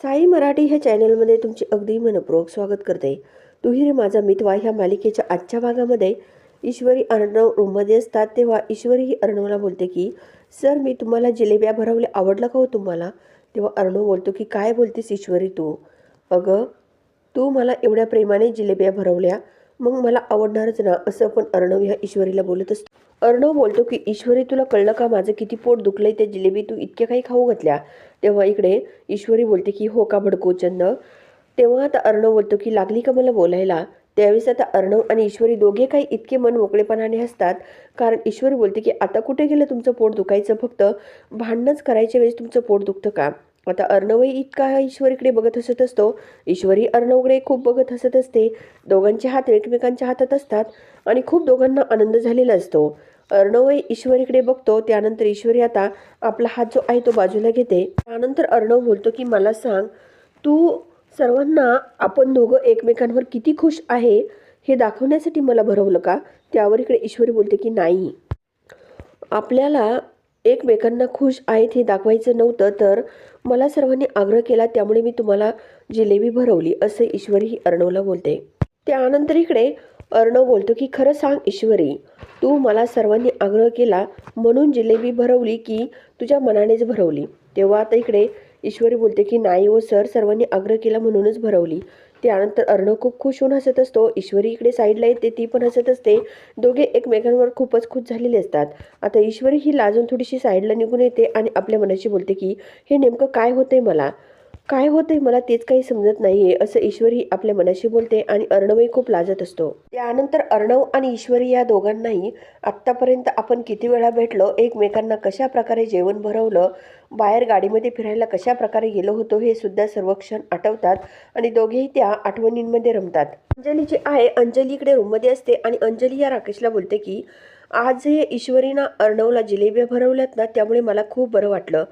साई मराठी ह्या चॅनलमध्ये तुमचे अगदी मनपूर्वक स्वागत करते. तुही रे माझा मितवा ह्या मालिकेच्या आजच्या भागामध्ये ईश्वरी अर्णव रूममध्ये असतात. तेव्हा ईश्वरी ही अर्णवला बोलते की सर मी तुम्हाला जिलेब्या भरवल्या. आवडलं का हो तुम्हाला? तेव्हा अर्णव बोलतो की काय बोलतेस ईश्वरी तू? अगं तू मला एवढ्या प्रेमाने जिलेब्या भरवल्या. मग मला आवडणारच ना. असं पण अर्णव ह्या ईश्वरीला बोलत असतो. अर्णव बोलतो की ईश्वरी तुला कळलं का माझं किती पोट दुखलंय? त्या जिलेबी तू इतक्या काही खाऊ घातल्या? तेव्हा इकडे ईश्वरी बोलते की हो का भडको चंद? तेव्हा आता अर्णव बोलतो की लागली का मला बोलायला? त्यावेळेस आता अर्णव आणि ईश्वरी दोघे काही इतके मन मोकळेपणाने हसतात कारण ईश्वरी बोलते की आता कुठे गेलं तुमचं पोट दुखायचं? फक्त भांडणच करायच्या वेळेस तुमचं पोट दुखतं का? आता अर्णवही इतका ईश्वरीकडे बघत हसत असतो. ईश्वरी अर्णवकडे खूप बघत हसत असते. दोघांचे हात एकमेकांच्या हातात असतात आणि खूप दोघांना आनंद झालेला असतो. अर्णवही ईश्वरीकडे बघतो त्यानंतर ईश्वरी आता आपला हात जो आहे तो बाजूला घेते. त्यानंतर अर्णव बोलतो की मला सांग तू सर्वांना आपण दोघं एकमेकांवर किती खुश आहे हे दाखवण्यासाठी मला भरवलं का? त्यावर इकडे ईश्वरी बोलते की नाही. आपल्याला एकमेकांना खुश आहेत हे दाखवायचं नव्हतं तर मला सर्वांनी आग्रह केला त्यामुळे मी तुम्हाला जिलेबी भरवली असं ईश्वरी ही अर्णवला बोलते. त्यानंतर इकडे अर्णव बोलतो की खरं सांग ईश्वरी तू मला सर्वांनी आग्रह केला म्हणून जिलेबी भरवली की तुझ्या मनानेच भरवली. तेव्हा आता इकडे ईश्वरी बोलते की नाही हो सर सर्वांनी आग्रह केला म्हणूनच भरवली. त्यानंतर अर्णव खूप खुश होऊन हसत असतो. ईश्वरी इकडे साईडला येते ती पण हसत असते. दोघे एकमेकांवर खूपच खुश झालेले असतात. आता ईश्वरी ही लाजून थोडीशी साईडला निघून येते आणि आपल्या मनाशी बोलते की हे नेमकं काय होतंय मला? काय होतंय मला तेच काही समजत नाहीये असं ईश्वरी आपल्या मनाशी बोलते आणि अर्णवही खूप लाजत असतो. त्यानंतर अर्णव आणि ईश्वरी या दोघांनाही आत्तापर्यंत आपण किती वेळा भेटलो एकमेकांना कशा प्रकारे जेवण भरवलं बाहेर गाडीमध्ये फिरायला कशा प्रकारे गेलो होतो हे सुद्धा सर्व क्षण आठवतात आणि दोघेही त्या आठवणींमध्ये रमतात. अंजली जी आहे अंजली इकडे रूममध्ये असते आणि अंजली या राकेशला बोलते की आज हे ईश्वरीनं अर्णवला जिलेब्या भरवल्यात ना त्यामुळे मला खूप बरं वाटलं.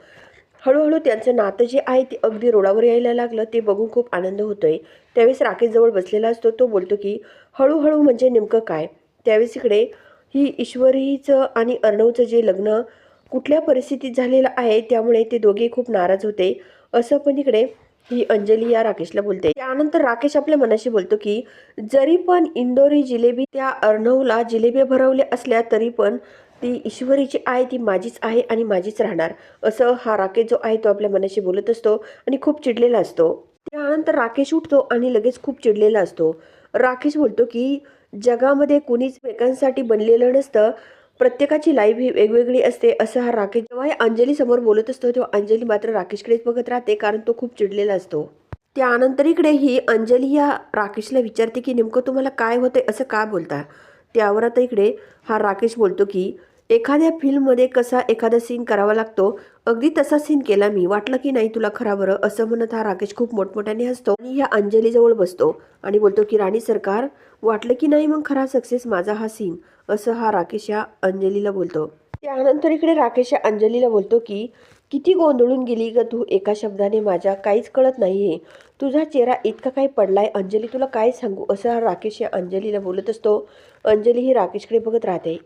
हळूहळू त्यांचं नातं जे आहे ते अगदी रोडावर यायला लागलं ते बघून खूप आनंद होतोय. त्यावेळेस राकेशजवळ बसलेला असतो तो बोलतो की हळूहळू म्हणजे नेमकं काय? त्यावेळेस इकडे ही ईश्वरीचं आणि अर्णवचं जे लग्न कुठल्या परिस्थितीत झालेलं आहे त्यामुळे ते दोघे खूप नाराज होते. असं पण इकडे ही अंजली या राकेशला बोलते. त्यानंतर राकेश आपल्या मनाशी बोलतो की जरी पण इंदोरी जिलेबी त्या अर्णवला जिलेबी भरवल्या असल्या तरी पण ती ईश्वरीची आहे ती माझीच आहे आणि माझीच राहणार. असं हा राकेश जो आहे तो आपल्या मनाशी बोलत असतो आणि खूप चिडलेला असतो. त्यानंतर राकेश उठतो आणि लगेच खूप चिडलेला असतो. राकेश बोलतो की जगामध्ये कुणीच एकमेकांसाठी बनलेलं नसतं. प्रत्येकाची लाईफ ही वेगवेगळी असते. असं हा राकेश जेव्हा अंजली समोर बोलत असतो तेव्हा अंजली मात्र राकेशकडेच बघत राहते कारण तो खूप चिडलेला असतो. त्यानंतर इकडे ही अंजली या राकेशला विचारते की नेमकं तुम्हाला काय होतंय? असं का बोलता? त्यावर आता इकडे हा राकेश बोलतो की एखाद्या फिल्ममध्ये कसा एखादा सीन करावा लागतो अगदी तसा सीन केला मी वाटलं की नाही तुला खरा बरं? असं म्हणत हा राकेश खूप मोठमोठ्याने हसतो आणि ह्या अंजलीजवळ बसतो आणि बोलतो की राणी सरकार वाटलं की नाही मग खरा सक्सेस माझा हा सीन असं हा राकेश या अंजलीला बोलतो. त्यानंतर इकडे राकेश या अंजलीला बोलतो की किती गोंधळून गेली ग तू एका शब्दाने माझ्या? काहीच कळत नाही आहे तुझा चेहरा इतका काही पडलाय. अंजली तुला काय सांगू? असं हा राकेश या अंजलीला बोलत असतो. अंजली ही राकेशकडे बघत राहते.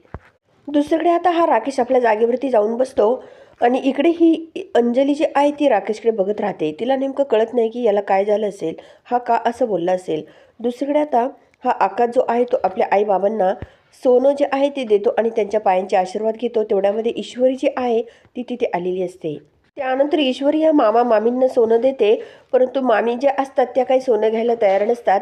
दुसरीकडे आता हा राकेश आपल्या जागेवरती जाऊन बसतो आणि इकडे ही अंजली जी आहे ती राकेशकडे बघत राहते. तिला नेमकं कळत नाही की याला काय झालं असेल. हा का असं बोलला असेल? दुसरीकडे आता हा आकाश जो आहे तो आपल्या आईबाबांना सोनं जे आहे ते देतो आणि त्यांच्या पायांचे आशीर्वाद घेतो. तेवढ्यामध्ये ईश्वरी जी आहे ती तिथे आलेली असते. त्यानंतर ईश्वरी या मामा मामींना सोनं देते. परंतु मामी ज्या असतात त्या काही सोनं घ्यायला तयार नसतात.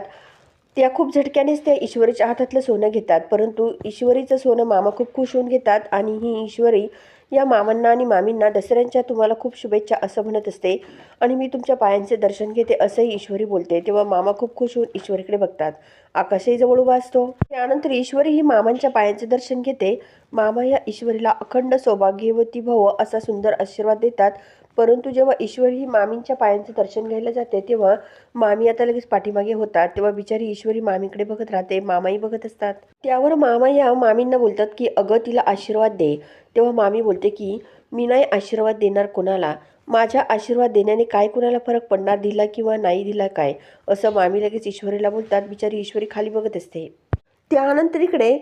त्या खूप झटक्यानेच त्या ईश्वरीच्या हातातलं सोनं घेतात. परंतु ईश्वरीचं सोनं मामा खूप खुश होऊन घेतात आणि ही ईश्वरी या मामांना आणि मामींना दसऱ्यांच्या तुम्हाला खूप शुभेच्छा असं म्हणत असते. आणि मी तुमच्या पायांचे दर्शन घेते असंही ईश्वरी बोलते. तेव्हा मामा खूप खुश होऊन ईश्वरीकडे बघतात. आकाशही जवळ उभा असतो. त्यानंतर ईश्वरी ही मामांच्या पायांचे दर्शन घेते. मामा या ईश्वरीला अखंड सौभाग्यवती भव असा सुंदर आशीर्वाद देतात. परंतु जेव्हा ईश्वरी ही मामींच्या पायांचं दर्शन घ्यायला जाते तेव्हा मामी आता लगेच पाठीमागे होतात. तेव्हा बिचारी ईश्वरी मामीकडे बघत राहते मामाही बघत असतात. त्यावर मामा या मामींना बोलतात की अगं तिला आशीर्वाद दे. तेव्हा मामी बोलते की मी नाही आशीर्वाद देणार कोणाला. माझ्या आशीर्वाद देण्याने काय कुणाला फरक पडणार दिला किंवा नाही दिला काय? असं मामी लगेच ईश्वरीला बोलतात. बिचारी ईश्वरी खाली बघत असते. त्यानंतर इकडे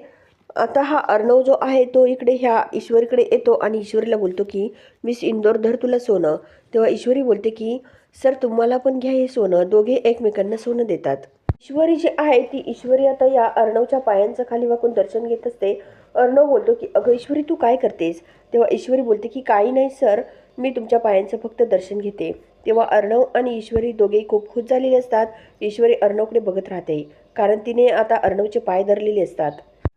आता हा अर्णव जो आहे तो इकडे ह्या ईश्वरीकडे येतो आणि ईश्वरीला बोलतो की मिस इंदोर धर तुला सोनं. तेव्हा ईश्वरी बोलते की सर तुम्हाला पण घ्या हे सोनं. दोघे एकमेकांना सोनं देतात. ईश्वरी जी आहे ती ईश्वरी आता या अर्णवच्या पायांचं खाली वाकून दर्शन घेत असते. अर्णव बोलतो की अगं ईश्वरी तू काय करतेस? तेव्हा ईश्वरी बोलते की काही नाही सर. मी तुमच्या पायांचं फक्त दर्शन घेते. तेव्हा अर्णव आणि ईश्वरी दोघेही खूप खुश झालेले असतात. ईश्वरी अर्णवकडे बघत राहते कारण तिने आता अर्णवचे पाय धरलेले असतात.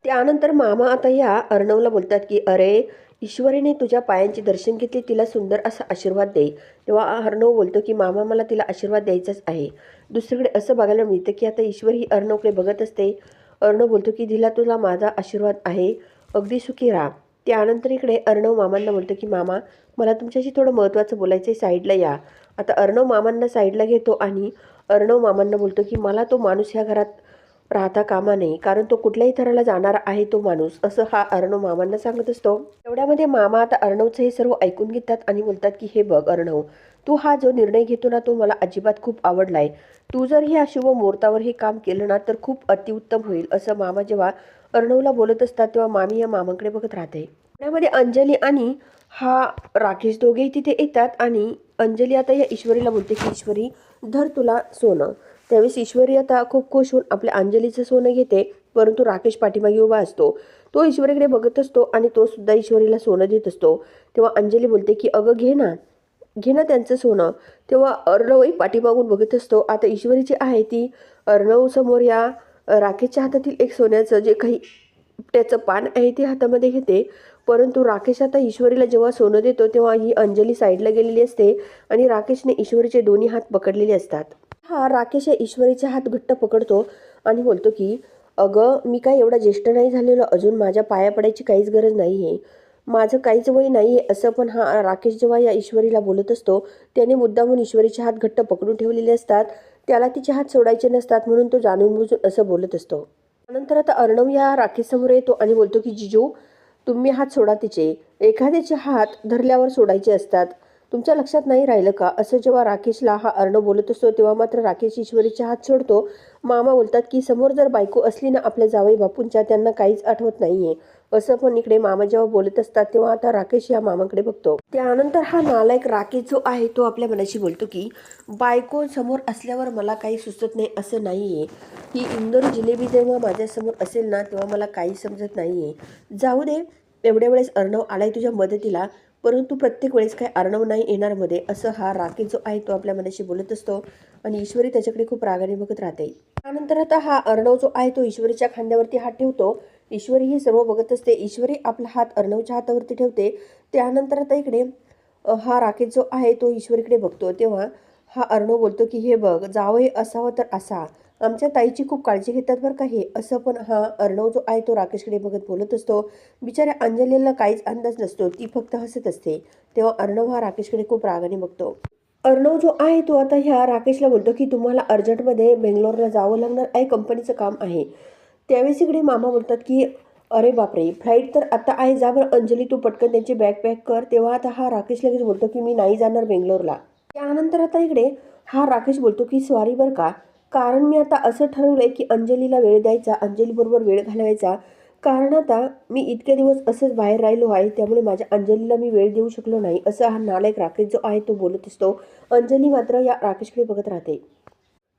त्यानंतर मामा आता या अर्णवला बोलतात की अरे ईश्वरीने तुझ्या पायांचे दर्शन घेतले तिला सुंदर असा आशीर्वाद दे. तेव्हा अर्णव बोलतो की मामा मला तिला आशीर्वाद द्यायचाच आहे. दुसरीकडे असं बघायला मिळतं की आता ईश्वर ही अर्णवकडे बघत असते. अर्णव बोलतो की दिला तुला माझा आशीर्वाद आहे. अगदी सुखी राहा. त्यानंतर इकडे अर्णव मामांना बोलतो की मामा मला तुमच्याशी थोडं महत्त्वाचं बोलायचं आहे साईडला या. आता अर्णव मामांना साईडला घेतो आणि अर्णव मामांना बोलतो की मला तो माणूस ह्या घरात राहता कामा नये कारण तो कुठल्याही थराला जाणार आहे तो माणूस असं हा अर्णव मामांना सांगत असतो. तेवढ्यामध्ये मामा आता अर्णवचं हे सर्व ऐकून घेतात आणि बोलतात की हे बघ अर्णव तू हा जो निर्णय घेतो ना तो मला अजिबात खूप आवडलाय. तू जर ह्या शुभ मुहूर्तावर हे काम केलं ना तर खूप अतिउत्तम होईल असं मामा जेव्हा अर्णवला बोलत असतात तेव्हा मामी या मामांकडे बघत राहते. त्यामध्ये अंजली आणि हा राकेश दोघेही तिथे येतात आणि अंजली आता या ईश्वरीला बोलते की ईश्वरी धर तुला सोनं. त्यावेळेस ईश्वरी आता खूप खुश होऊन आपल्या अंजलीचं सोनं घेते परंतु राकेश पाठीमागे उभा असतो. तो ईश्वरीकडे बघत असतो आणि तो सुद्धा ईश्वरीला सोनं देत असतो. तेव्हा अंजली बोलते की अगं घे ना. घे ना त्यांचं सोनं. तेव्हा अर्णवही पाठीमागून बघत असतो. आता ईश्वरीची आहे ती अर्णव समोर या राकेशच्या हातातील एक सोन्याचं जे काही त्याचं पान आहे ते हातामध्ये घेते. परंतु राकेश आता ईश्वरीला जेव्हा सोनं देतो तेव्हा ही अंजली साईडला गेलेली असते आणि राकेशने ईश्वरीचे दोन्ही हात पकडलेले असतात. हा राकेश या ईश्वरीचे हात घट्ट पकडतो आणि बोलतो की अगं मी काय एवढा ज्येष्ठ नाही झालेलो. अजून माझ्या पाया पडायची काहीच गरज नाही आहे माझं काहीच वय नाही आहे असं पण हा राकेश जेव्हा या ईश्वरीला बोलत असतो त्याने मुद्दामून ईश्वरीचे हात घट्ट पकडून ठेवलेले असतात. त्याला तिचे हात सोडायचे नसतात म्हणून तो जाणून बुजून असं बोलत असतो. नंतर आता अर्णव या राकेशसमोर येतो आणि बोलतो की जिजू तुम्ही हात सोडा तिचे. एखाद्याचे हात धरल्यावर सोडायचे असतात. तुमच्या लक्षात नाही राहिलं का? असं जेव्हा राकेशला हा अर्णव बोलत असतो तेव्हा मात्र राकेश ईश्वरीच्या हात सोडतो. मामा बोलतात की समोर जर बायको असली ना आपल्या जावई बापूंच्या त्यांना काहीच आठवत नाहीये. असं पण इकडे मामा जेव्हा बोलत असतात तेव्हा आता राकेश या मामाकडे बघतो. त्यानंतर हा नालायक राकेश जो आहे तो आपल्या मनाशी बोलतो की बायको समोर असल्यावर मला काही सुचत नाही असं नाहीये. ही इंदोर जिलेबी जेव्हा माझ्यासमोर असेल ना तेव्हा मला काही समजत नाहीये. जाऊ दे एवढ्या वेळेस अर्णव आलाय तुझ्या मदतीला. परंतु प्रत्येक वेळेस काय अर्णव नाही येणार मध्ये असं हा राकेश जो आहे तो आपल्या मनाशी बोलत असतो आणि ईश्वरी त्याच्याकडे खूप रागाने बघत राहते. त्यानंतर आता हा अर्णव जो आहे तो ईश्वरीच्या खांद्यावरती हात ठेवतो. ईश्वरी हे सर्व बघत असते. ईश्वरी आपला हात अर्णवच्या हातावरती ठेवते. त्यानंतर आता इकडे हा राकेश जो आहे तो ईश्वरीकडे बघतो. तेव्हा हा अर्णव बोलतो की हे बघ जावं असावं तर असा. आमच्या ताईची खूप काळजी घेतात बरं का हे. असं पण हा अर्णव जो आहे तो राकेशकडे बघत बोलत असतो. बिचाऱ्या अंजलीला काहीच अंदाज नसतो. ती फक्त हसत असते. तेव्हा अर्णव हा राकेशकडे खूप रागाने बघतो. अर्णव जो आहे तो आता ह्या राकेशला बोलतो की तुम्हाला अर्जंटमध्ये बेंगलोरला जावं लागणार आहे कंपनीचं काम आहे. त्यावेळेस इकडे मामा बोलतात की अरे बापरे फ्लाईट तर आता आहे जा बरं अंजली तू पटकन त्यांची बॅग पॅक कर. तेव्हा आता हा राकेश लगेच बोलतो की मी नाही जाणार बेंगलोरला. त्यानंतर आता इकडे हा राकेश बोलतो की सॉरी बरं का कारण मी आता असं ठरवलं आहे की अंजलीला वेळ द्यायचा अंजलीबरोबर वेळ घालवायचा. कारण आता मी इतके दिवस असंच बाहेर राहिलो आहे त्यामुळे माझ्या अंजलीला मी वेळ देऊ शकलो नाही असं हा नालायक राकेश जो आहे तो बोलत असतो. अंजली मात्र या राकेशकडे बघत राहते.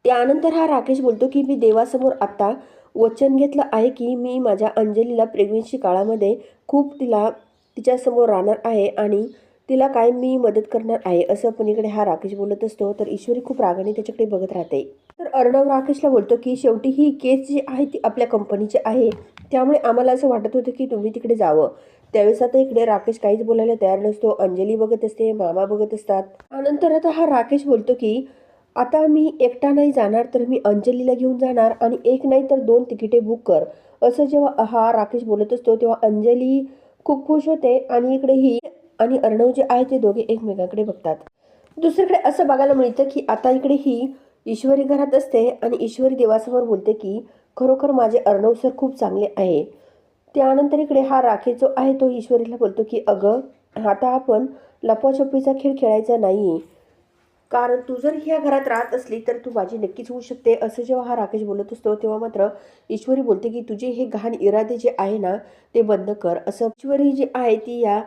त्यानंतर हा राकेश बोलतो की मी देवासमोर आत्ता वचन घेतलं आहे की मी माझ्या अंजलीला प्रेग्नेन्सी काळामध्ये खूप तिला तिच्यासमोर राहणार आहे आणि तिला काय मी मदत करणार आहे असं पण इकडे हा राकेश बोलत असतो. तर ईश्वरी खूप रागाने त्याच्याकडे बघत राहते. तर अर्णव राकेशला बोलतो की शेवटी ही केस जी आहे ती आपल्या कंपनीची आहे. त्यामुळे आम्हाला असं वाटत होतं की तुम्ही तिकडे जावं. त्यावेळेस आता इकडे राकेश काहीच बोलायला तयार नसतो. अंजली बघत असते मामा बघत असतात. त्यानंतर आता हा राकेश बोलतो की आता मी एकटा नाही जाणार तर मी अंजलीला घेऊन जाणार आणि एक नाही तर दोन तिकिटे बुक कर. असं जेव्हा हा राकेश बोलत असतो तेव्हा अंजली खूप खुश होते आणि इकडे ही आणि अर्णव जे आहे ते दोघे एकमेकांकडे बघतात. दुसरीकडे असं बघायला मिळतं की आता इकडे ही ईश्वरी घरात असते आणि ईश्वरी देवासमोर बोलते की खरोखर माझे अर्णव सर खूप चांगले आहे. त्यानंतर इकडे हा राकेश जो आहे तो ईश्वरीला बोलतो की अगं आता आपण लपवाछपीचा खेळ खेळायचा नाही. कारण तू जर ह्या घरात राहत असली तर तू माझी नक्कीच होऊ शकते. असं जेव्हा हा राकेश बोलत असतो तेव्हा मात्र ईश्वरी बोलते की तुझे हे घाण इरादे जे आहे ना ते बंद कर. असं ईश्वरी जी आहे ती या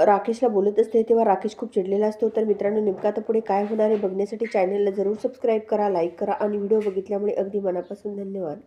राकेशला बोलत असते तेव्हा राकेश खूप चिडलेला असतो. तर मित्रांनो नेमका आता पुढे काय होणार आहे बघण्यासाठी चॅनलला जरूर सबस्क्राईब करा लाईक करा आणि व्हिडिओ बघितल्यामुळे अगदी मनापासून धन्यवाद.